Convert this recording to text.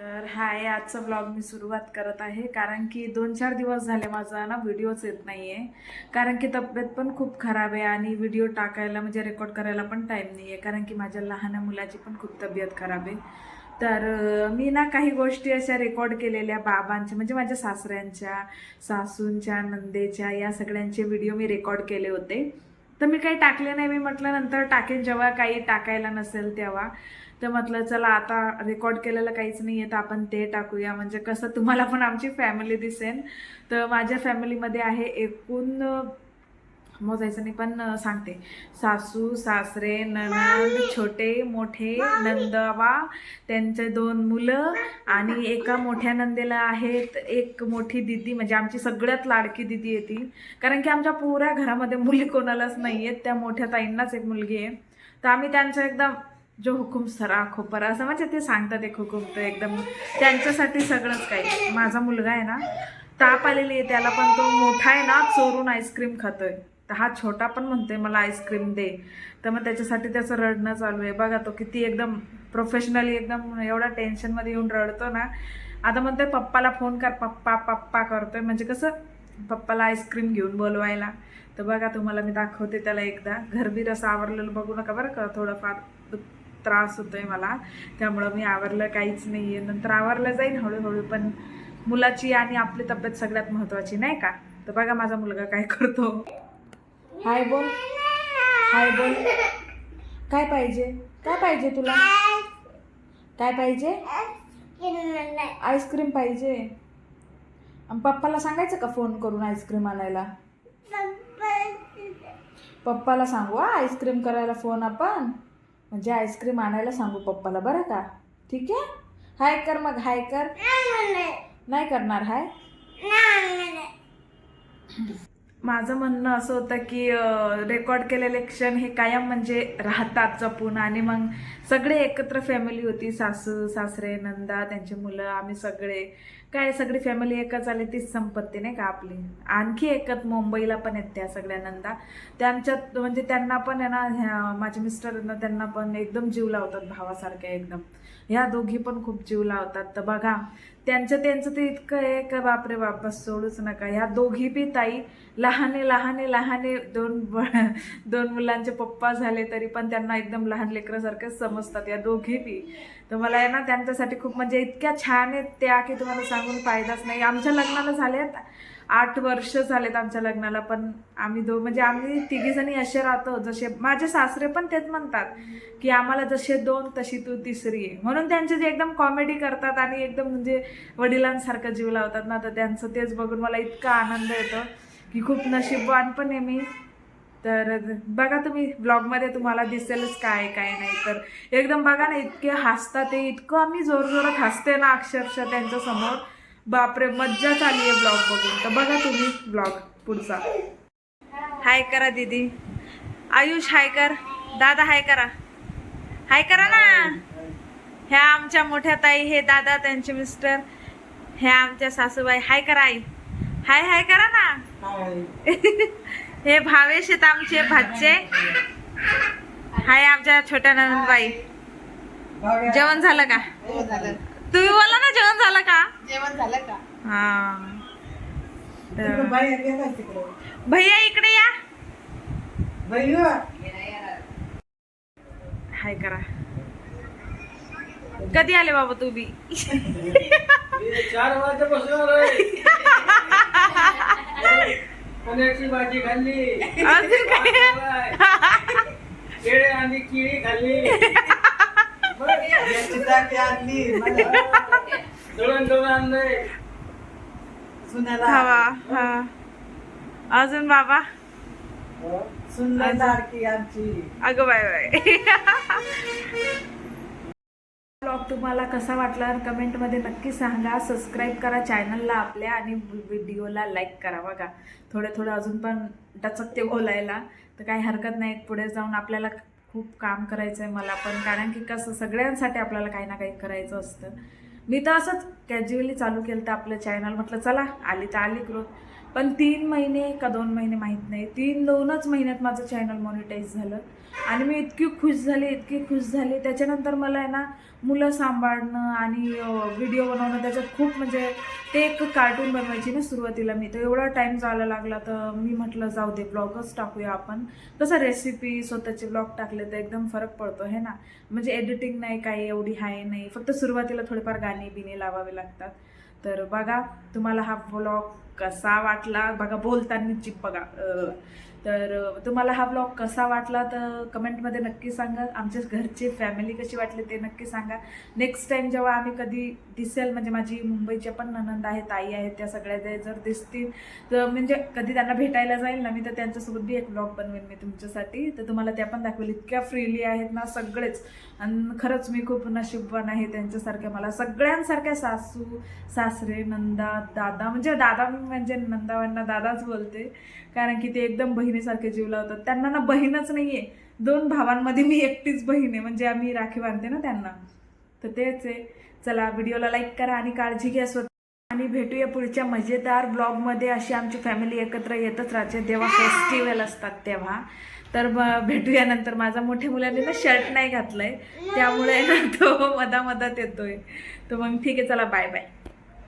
तर हाय आजचा ब्लॉग मी सुरुवात करत आहे. कारण की दोन चार दिवस झाले माझा ना व्हिडिओच येत नाही आहे कारण की तब्येत पण खूप खराब आहे आणि व्हिडिओ टाकायला म्हणजे रेकॉर्ड करायला पण टाईम नाही आहे कारण की माझ्या लहान मुलाची पण खूप तब्येत खराब आहे. तर मी ना काही गोष्टी अशा रेकॉर्ड केलेल्या बाबांच्या म्हणजे माझ्या सासऱ्यांच्या सासूंच्या नंदेच्या या सगळ्यांचे व्हिडिओ मी रेकॉर्ड केले होते. तर मी काही टाकले नाही. मी म्हटलं नंतर टाकेन. जेव्हा काही टाकायला नसेल तेव्हा. तर म्हटलं चला आता रेकॉर्ड केलेलं काहीच नाही आहे तर आपण ते टाकूया. म्हणजे कसं तुम्हाला पण आमची फॅमिली दिसेल तर माझ्या फॅमिलीमध्ये आहे एकूण मोजायचं नाही पण सांगते. सासू सासरे ननद छोटे मोठे नंदवा त्यांचे दोन मुलं आणि एका मोठ्या नंदेला आहेत एक मोठी दिदी म्हणजे आमची सगळ्यात लाडकी दिदी आहे ती. कारण की आमच्या पुऱ्या घरामध्ये मुली कोणालाच नाही आहेत त्या मोठ्या ताईंनाच एक मुलगी आहे. तर आम्ही त्यांचं एकदम जो हुकुम सरा खोपरा असं म्हणजे ते सांगतात एक हुकुम तर एकदम त्यांच्यासाठी सगळंच काही. माझा मुलगा आहे ना ताप आलेली आहे त्याला पण तो मोठा आहे ना चोरून आईस्क्रीम खातोय. तर हा छोटा पण म्हणते मला आईस्क्रीम दे. तर मग त्याच्यासाठी त्याचं रडणं चालू आहे. बघा तो किती एकदम प्रोफेशनली एकदम एवढा टेन्शनमध्ये येऊन रडतो ना. आता म्हणते पप्पाला फोन कर पप्पा पप्पा करतोय. म्हणजे कसं पप्पाला आईस्क्रीम घेऊन बोलवायला. तर बघा तुम्हाला मी दाखवते त्याला एकदा. घरबीर असं आवरलेलं बघू नका बरं का. थोडंफार त्रास होतोय मला. त्यामुळं मी आवरलं काहीच नाही आहे नंतर आवरलं जाईल हळूहळू पण मुलाची आणि आपली तब्येत सगळ्यात महत्त्वाची नाही का? तर बघा माझा मुलगा काय करतो. हाय बोल. हाय बोल. काय पाहिजे? काय पाहिजे तुला? काय पाहिजे? आईस्क्रीम पाहिजे. पप्पाला सांगायचं का फोन करून आईस्क्रीम आणायला? पप्पाला सांगू हा आईस्क्रीम करायला फोन आपण? म्हणजे आईस्क्रीम आणायला सांगू पप्पाला बरं का? ठीक आहे? हाय कर मग हाय कर. नाही करणार हाय? माझं म्हणणं असं होतं की रेकॉर्ड केलेले क्षण हे कायम म्हणजे राहतात जपून. आणि मग सगळे एकत्र फॅमिली होती सासू सासरे नंदा त्यांची मुलं आम्ही सगळे. काय सगळी फॅमिली एकच आली तीच संपत्ती नाही का आपली? आणखी एकच मुंबईला पण आहेत त्या सगळ्या नंदा. त्यांच्यात म्हणजे त्यांना पण आहे ना ह्या माझे मिस्टर ना त्यांना पण एकदम जीव लावतात भावासारख्या एकदम. ह्या दोघी पण खूप जीव लावतात. तर बघा त्यांचं त्यांचं ते इतकं आहे का बापरे बाप सोडूच नका. ह्या दोघी बी ताई लहाने लहाने लहाने दोन दोन मुलांचे पप्पा झाले तरी पण त्यांना एकदम लहान लेकरासारखं समजतात या दोघी बी. तर मला आहे ना त्यांच्यासाठी खूप म्हणजे इतक्या छान आहेत त्या की तुम्हाला सांग सांगून फायदाच नाही. आमच्या लग्नाला झालेत आठ वर्ष झालेत आमच्या लग्नाला पण आम्ही दो म्हणजे आम्ही तिघीजणी असे राहतो जसे माझे सासरे पण तेच म्हणतात की आम्हाला जसे दोन तशी तू तिसरी आहे म्हणून त्यांचे जे एकदम कॉमेडी करतात आणि एकदम म्हणजे वडिलांसारखं जीव लावतात ना तर त्यांचं तेच बघून मला इतका आनंद येतो की खूप नशीबवान पण आहे मी. तर बघा तुम्ही ब्लॉगमध्ये तुम्हाला दिसेलच काय काय नाही. तर एकदम बघा ना इतके हसतात ते इतकं आम्ही जोरजोरात हसते ना अक्षरशः त्यांच्यासमोर. बापरे मज्जा चालली आहे ब्लॉग बघून. तर बघा तुम्ही ब्लॉग पुढचा. हाय करा दीदी. आयुष हाय कर. दादा हाय करा. हाय करा ना. ह्या आमच्या मोठ्या ताई हे दादा त्यांचे मिस्टर ह्या आमच्या सासूबाई. हाय करा आई. हाय हाय करा ना. हे भावेश आहेत आमचे भाचे हाय आमच्या छोट्या नंदबाई जेवण झालं का? हो तुम्ही बोला ना जेवण झालं का? जेवण झालं का? हा. तर भैया इकडे या. भैया हाय करा. कधी आले बाबा तुम्ही? चार. पनीरची भाजी खाल्ली. अजून काय? केळे आणि केळी खाल्ली. याची टाकी आणली हवा हा अजून? बाबा आमची. अगं बाय बाय. ब्लॉग तुम्हाला कसा वाटला कमेंटमध्ये नक्की सांगा. सबस्क्राईब करा चॅनलला आपल्या आणि व्हिडिओला लाईक करा बघा. थोडे थोडं अजून पण डचकते बोलायला. तर काही हरकत नाही पुढे जाऊन आपल्याला खूप काम करायचं आहे मला पण कारण की कसं सगळ्यांसाठी आपल्याला काही ना काही करायचं असतं. मी तर असंच कॅज्युअली चालू केलं तर आपलं चॅनल म्हटलं चला आली तर आली ग्रोथ पण तीन महिने का दोन महिने माहीत नाही. तीन दोनच महिन्यात माझं चॅनल मॉनिटाईज झालं. आणि मी इतकी खुश झाली इतकी खुश झाली. त्याच्यानंतर मला आहे ना मुलं सांभाळणं आणि व्हिडिओ बनवणं त्याच्यात खूप म्हणजे ते एक कार्टून बनवायची ना सुरुवातीला मी. तर एवढा टाईम जायला लागला तर मी म्हटलं जाऊ दे ब्लॉगच टाकूया आपण. कसं रेसिपी स्वतःचे ब्लॉग टाकले तर एकदम फरक पडतो हे ना? म्हणजे एडिटिंग नाही काही एवढी हाय नाही. फक्त सुरुवातीला थोडेफार गाणी बिणी लावावे लागतात. तर बघा तुम्हाला हा ब्लॉग कसा वाटला? बघा बोलताना बघा. तर तुम्हाला हा ब्लॉग कसा वाटला तर कमेंटमध्ये नक्की सांगा. आमच्या घरची फॅमिली कशी वाटली ते नक्की सांगा. नेक्स्ट टाईम जेव्हा आम्ही कधी दिसेल म्हणजे माझी मुंबईच्या पण ननंद आहेत आई आहेत त्या सगळ्या ते जर दिसतील तर म्हणजे कधी त्यांना भेटायला जाईल ना मी तर त्यांच्यासोबत बी एक ब्लॉग बनवेन मी तुमच्यासाठी. तर तुम्हाला त्या पण दाखवेल. इतक्या फ्रीली आहेत ना सगळेच. आणि खरंच मी खूप नशीबवान आहे त्यांच्यासारख्या मला सगळ्यांसारख्या सासू सासरे नंदा दादा म्हणजे दादा म्हणजे नंदावांना दादाच बोलते. कारण की ते एकदम बहिणीसारखे जीव लावतात. त्यांना ना बहीणच नाही आहे दोन भावांमध्ये मी एकटीच बहीण आहे. म्हणजे आम्ही राखी बांधते ना त्यांना. तर तेच आहे. चला व्हिडिओला लाईक करा आणि काळजी घ्या. स्वतः आणि भेटूया पुढच्या मजेदार ब्लॉगमध्ये. अशी आमची फॅमिली एकत्र येतच राहते. जेव्हा फेस्टिवल असतात तेव्हा. तर भेटूया नंतर. माझा मोठ्या मुलाने ना शर्ट नाही घातलंय. त्यामुळे ना तो मधामधात येतोय. तर मग ठीक आहे. चला बाय बाय.